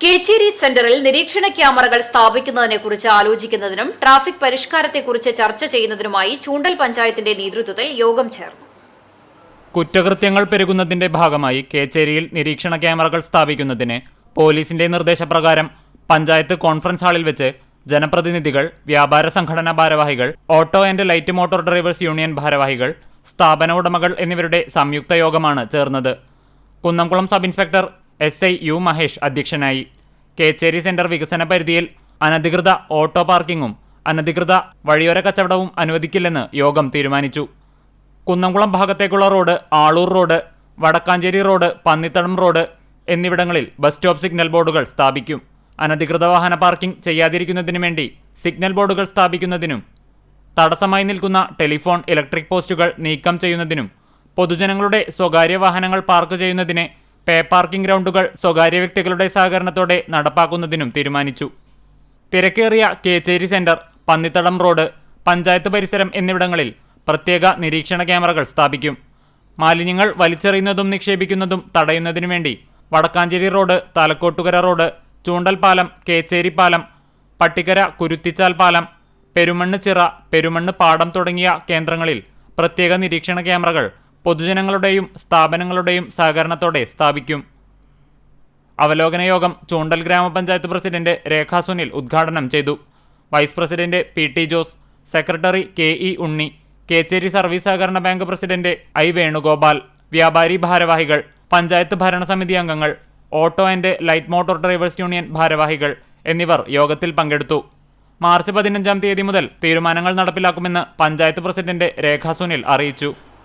കേച്ചേരി സെന്ററിൽ നിരീക്ഷണ ക്യാമറകൾ സ്ഥാപിക്കുന്നതിനെക്കുറിച്ച് ആലോചിക്കുന്നതിനും ട്രാഫിക് പരിഷ്കാരത്തെക്കുറിച്ച് ചർച്ച ചെയ്യുന്നതിനുമായി ചൂണ്ടൽ പഞ്ചായത്തിന്റെ നേതൃത്വത്തിൽ യോഗം ചേർന്നു. കുറ്റകൃത്യങ്ങൾ പെരുകുന്നതിന്റെ ഭാഗമായി കേച്ചേരിയിൽ നിരീക്ഷണ ക്യാമറകൾ സ്ഥാപിക്കുന്നതിന് പോലീസിന്റെ നിർദ്ദേശപ്രകാരം പഞ്ചായത്ത് കോൺഫറൻസ് ഹാളിൽ വെച്ച് ജനപ്രതിനിധികൾ വ്യാപാര സംഘടനാ ഭാരവാഹികൾ auto and light motor drivers union ഭാരവാഹികൾ സ്ഥാപന ഉടമകൾ എന്നിവരുടെ സംയുക്ത യോഗമാണ് ചേർന്നത്. Kunnamkulam sub inspector S I U Mahesh അധ്യക്ഷനായി. കേച്ചേരി സെന്റർ വികസന പരിധിയിൽ അനധികൃത ഓട്ടോ പാർക്കിങ്ങും അനധികൃത വഴിയോര കച്ചവടവും അനുവദിക്കില്ലെന്ന് യോഗം തീരുമാനിച്ചു. കുന്നംകുളം ഭാഗത്തേക്കുള്ള road Aloor road Wadakkanchery road Pannithadam road എന്നിവിടങ്ങളിൽ ബസ് സ്റ്റോപ്പ് സിഗ്നൽ ബോർഡുകൾ സ്ഥാപിക്കും. അനധികൃത വാഹന പാർക്കിംഗ് ചെയ്യാതിരിക്കുന്നതിനു വേണ്ടി സിഗ്നൽ ബോർഡുകൾ സ്ഥാപിക്കുന്നതിനും തടസ്സമായി നിൽക്കുന്ന ടെലിഫോൺ ഇലക്ട്രിക് പോസ്റ്റുകൾ നീക്കം ചെയ്യുന്നതിനും പൊതുജനങ്ങളുടെ സ്വകാര്യ വാഹനങ്ങൾ പാർക്ക് ചെയ്യുന്നതിന് പേ പാർക്കിംഗ് ഗ്രൗണ്ടുകൾ സ്വകാര്യ വ്യക്തികളുടെ സഹകരണത്തോടെ നടപ്പാക്കുന്നതിനും തീരുമാനിച്ചു. തിരക്കേറിയ കേച്ചേരി സെന്റർ പന്നിത്തടം റോഡ് പഞ്ചായത്ത് പരിസരം എന്നിവിടങ്ങളിൽ പ്രത്യേക നിരീക്ഷണ ക്യാമറകൾ സ്ഥാപിക്കും. മാലിന്യങ്ങൾ വലിച്ചെറിയുന്നതും നിക്ഷേപിക്കുന്നതും തടയുന്നതിനു വേണ്ടി വടക്കാഞ്ചേരി റോഡ് തലക്കോട്ടുകര റോഡ് ചൂണ്ടൽ പാലം കേച്ചേരി പാലം പട്ടിക്കര കുരുത്തിച്ചാൽ പാലം പെരുമണ്ണ് ചിറ പെരുമണ്ണ് പാടം തുടങ്ങിയ കേന്ദ്രങ്ങളിൽ പ്രത്യേക നിരീക്ഷണ ക്യാമറകൾ പൊതുജനങ്ങളുടെയും സ്ഥാപനങ്ങളുടെയും സഹകരണത്തോടെ സ്ഥാപിക്കും. അവലോകന യോഗം ചൂണ്ടൽ ഗ്രാമപഞ്ചായത്ത് പ്രസിഡന്റ് രേഖാ സുനിൽ ഉദ്ഘാടനം ചെയ്തു. Vice president P T Jose secretary K E Unni Kechery service സഹകരണ ബാങ്ക് പ്രസിഡന്റ് ഐ വേണുഗോപാൽ വ്യാപാരി ഭാരവാഹികൾ പഞ്ചായത്ത് ഭരണസമിതി അംഗങ്ങൾ auto and light motor drivers union ഭാരവാഹികൾ എന്നിവർ യോഗത്തിൽ പങ്കെടുത്തു. മാർച്ച് പതിനഞ്ചാം തീയതി മുതൽ തീരുമാനങ്ങൾ നടപ്പിലാക്കുമെന്ന് പഞ്ചായത്ത് പ്രസിഡന്റ് രേഖാ സുനിൽ അറിയിച്ചു.